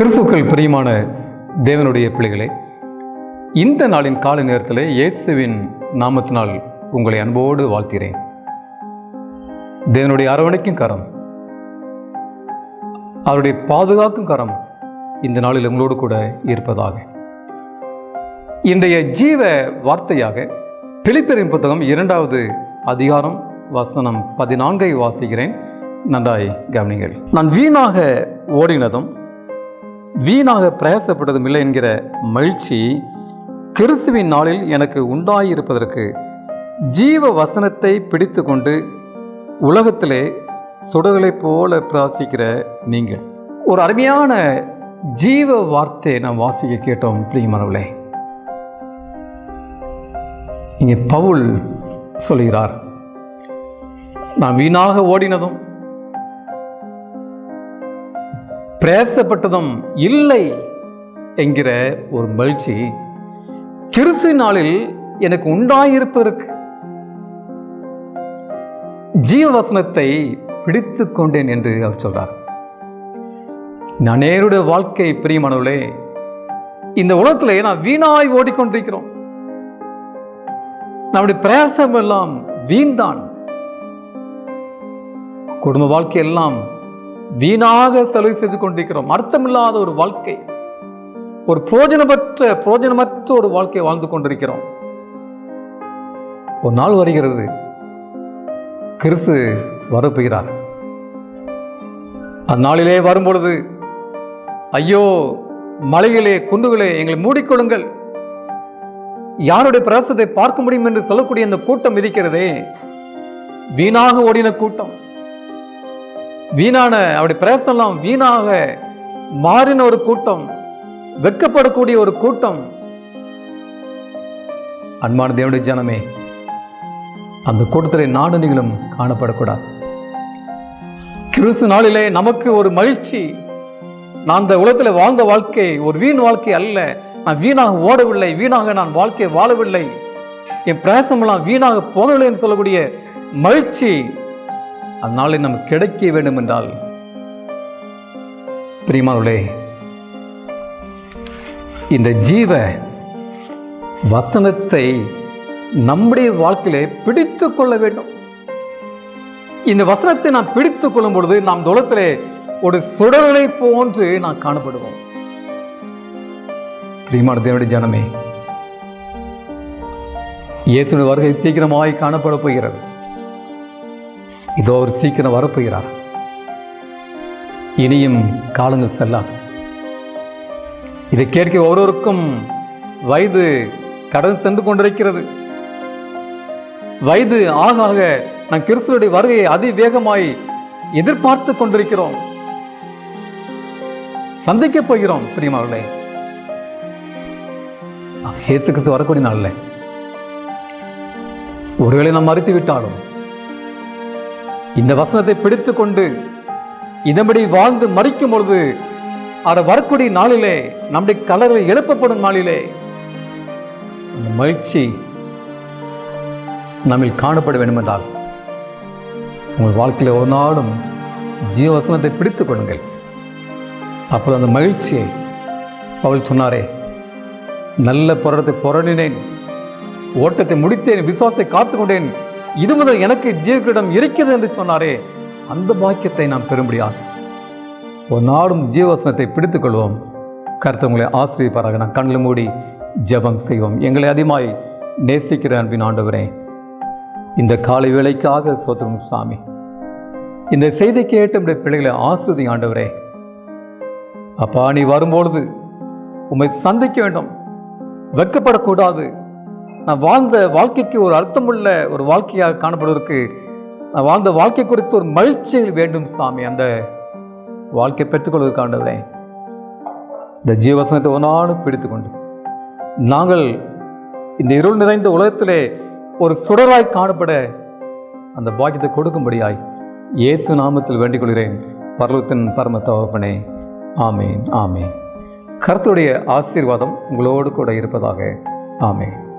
கிறிஸ்துக்கள் பிரியமான தேவனுடைய பிள்ளைகளே இந்த நாளின் காலை நேரத்தில் இயேசுவின் நாமத்தினால் உங்களை அன்போடு வாழ்த்திறேன் தேவனுடைய அரவணைக்கும் கரம் அவருடைய பாதுகாக்கும் கரம் இந்த நாளில் உங்களோடு கூட இருப்பதாக. இன்றைய ஜீவ வார்த்தையாக பிலிப்பெரின் புத்தகம் இரண்டாவது அதிகாரம் வசனம் பதினான்கை வாசிக்கிறேன். நன்றாய் கவனிங்கள் நான் வீணாக ஓடினதும் வீணாக பிரயாசப்பட்டதும் இல்லை என்கிற மகிழ்ச்சி கிறிஸ்துவின் நாளில் எனக்கு உண்டாயிருப்பதற்கு ஜீவ வசனத்தை பிடித்து கொண்டு உலகத்திலே சுடர்களைப் போல பிராசிக்கிற நீங்கள். ஒரு அருமையான ஜீவ வார்த்தை நாம் வாசிக்க கேட்டோம் பிரியமானவர்களே. இங்கே பவுல் சொல்கிறார் நான் வீணாக ஓடினதும் பிரேசப்பட்டதும் இல்லை என்கிற ஒரு மகிழ்ச்சி. கிறிஸ்து நாளில் எனக்கு உண்டாயிருப்பதற்கு ஜீவவசனத்தை பிடித்து கொண்டேன் என்று அவர் சொல்றார். நான் நேருடைய வாழ்க்கை பிரியமானவர்களே இந்த உலகத்தில் நான் வீணாய் ஓடிக்கொண்டிருக்கிறோம். நம்முடைய பிரயாசம் எல்லாம் வீண்தான் குடும்ப வாழ்க்கை எல்லாம் வீணாக செலவு செய்து கொண்டிருக்கிறோம். அர்த்தமில்லாத ஒரு வாழ்க்கை. ஒரு புரோஜனமற்ற புரோஜனமற்ற ஒரு வாழ்க்கை வாழ்ந்து கொண்டிருக்கிறோம். ஒரு நாள் வருகிறது. கிறிஸ்து வரப்போகிறார். அந்நாளிலே வரும்பொழுது ஐயோ மலைகளே குன்றுகளே எங்களை மூடிக்கொள்ளுங்கள். யாருடைய பிரசத்தை பார்க்க முடியும் என்று சொல்லக்கூடிய இந்த கூட்டம் இருக்கிறதே. வீணாக ஓடின கூட்டம். வீணான அவருடைய பிரயாசம்லாம் வீணாக மாறின ஒரு கூட்டம் வெட்கப்படக்கூடிய ஒரு கூட்டம். அன்பான தேவனுடைய ஜனமே அந்த கூட்டத்தில் நானும் நீங்களும் காணப்படக்கூடாது. கிறிஸ்து நாளிலே நமக்கு ஒரு மகிழ்ச்சி. நான் அந்த உலகத்தில் வாழ்ந்த வாழ்க்கை ஒரு வீண் வாழ்க்கை அல்ல. நான் வீணாக ஓடவில்லை வீணாக நான் வாழ்க்கையை வாழவில்லை. என் பிரயாசமெல்லாம் வீணாக போகவில்லை என்று சொல்லக்கூடிய மகிழ்ச்சி. அந்நாளை நமக்கு கிடைக்க வேண்டும் என்றால் பிரியமானவர்களே இந்த ஜீவ வசனத்தை நம்முடைய வாழ்க்கையிலே பிடித்து கொள்ள வேண்டும். இந்த வசனத்தை நாம் பிடித்து கொள்ளும் பொழுது நாம் துளத்திலே ஒரு சுடலை போன்று நாம் காணப்படுவோம். பிரியமான தேவனுடைய ஜனமே இயேசுடைய வருகை சீக்கிரமாய் காணப்பட போகிறது. இதோ அவர் சீக்கிரம் வரப்போகிறார். இனியும் காலங்கள் செல்லாம் இதை கேட்க ஒவ்வொருவருக்கும் வயது கடன் சென்று கொண்டிருக்கிறது. வயது ஆக ஆக நான் கிறிஸ்துவனுடைய வருகையை அதிவேகமாய் எதிர்பார்த்து கொண்டிருக்கிறோம். சந்திக்க போகிறோம் பிரியமாவர்களே இயேசு கிறிஸ்து வரக்கூடிய நாளில். ஒருவேளை நாம் மறுத்து விட்டாலும் இந்த வசனத்தை பிடித்து கொண்டு இதன்படி வாழ்ந்து மறிக்கும் பொழுது அவர் வரக்கூடிய நாளிலே நம்முடைய கலரில் எழுப்பப்படும் நாளிலே மகிழ்ச்சி நம்மில் காணப்பட வேண்டும் என்றால் உங்கள் வாழ்க்கையில் ஒரு நாளும் ஜீவவசனத்தை பிடித்துக் கொள்ளுங்கள். அப்போது அந்த மகிழ்ச்சியை அவள் சொன்னாரே நல்ல புறத்தை புரணினேன் ஓட்டத்தை முடித்தேன் விசுவாசத்தை காத்துக்கொண்டேன் இது முதல் எனக்கு ஜீவக்கிடம் இருக்கிறது என்று சொன்னாரே அந்த பாக்கியத்தை நாம் பெறும்படியாக. ஒரு நாடும் ஜீவசனத்தை பிடித்துக் கொள்வோம் கருத்து ஆசிரியப்பாராக நான் கண்ணில் மூடி ஜெபம் செய்வோம். எங்களை அதிகமாய் நேசிக்கிற அன்பின் ஆண்டவரே இந்த காலை வேலைக்காக சோத்திரம் சாமி. இந்த செய்தி கேட்டு நம்முடைய பிள்ளைகளை ஆசிரியதி ஆண்டவரே. அப்பா நீ வரும்பொழுது உம்மை சந்திக்க வேண்டும். வெட்கப்படக்கூடாது. நான் வாழ்ந்த வாழ்க்கைக்கு ஒரு அர்த்தமுள்ள ஒரு வாழ்க்கையாக காணப்படுவதற்கு நான் வாழ்ந்த வாழ்க்கை குறித்து ஒரு மகிழ்ச்சியில் வேண்டும் சாமி. அந்த வாழ்க்கை பெற்றுக்கொள்வதற்கு ஆண்டவரே இந்த ஜீவசனத்தை ஒன்றாலும் பிடித்துக்கொண்டு நாங்கள் இந்த இருள் நிறைந்த உலகத்திலே ஒரு சுடராய் காணப்பட அந்த பாக்கியத்தை கொடுக்கும்படியாய் இயேசு நாமத்தில் வேண்டிக் கொள்கிறேன் பர்வத்தின் பரம தகப்பனே. ஆமேன் ஆமேன். கருத்துடைய ஆசீர்வாதம் உங்களோடு கூட இருப்பதாக. ஆமேன்.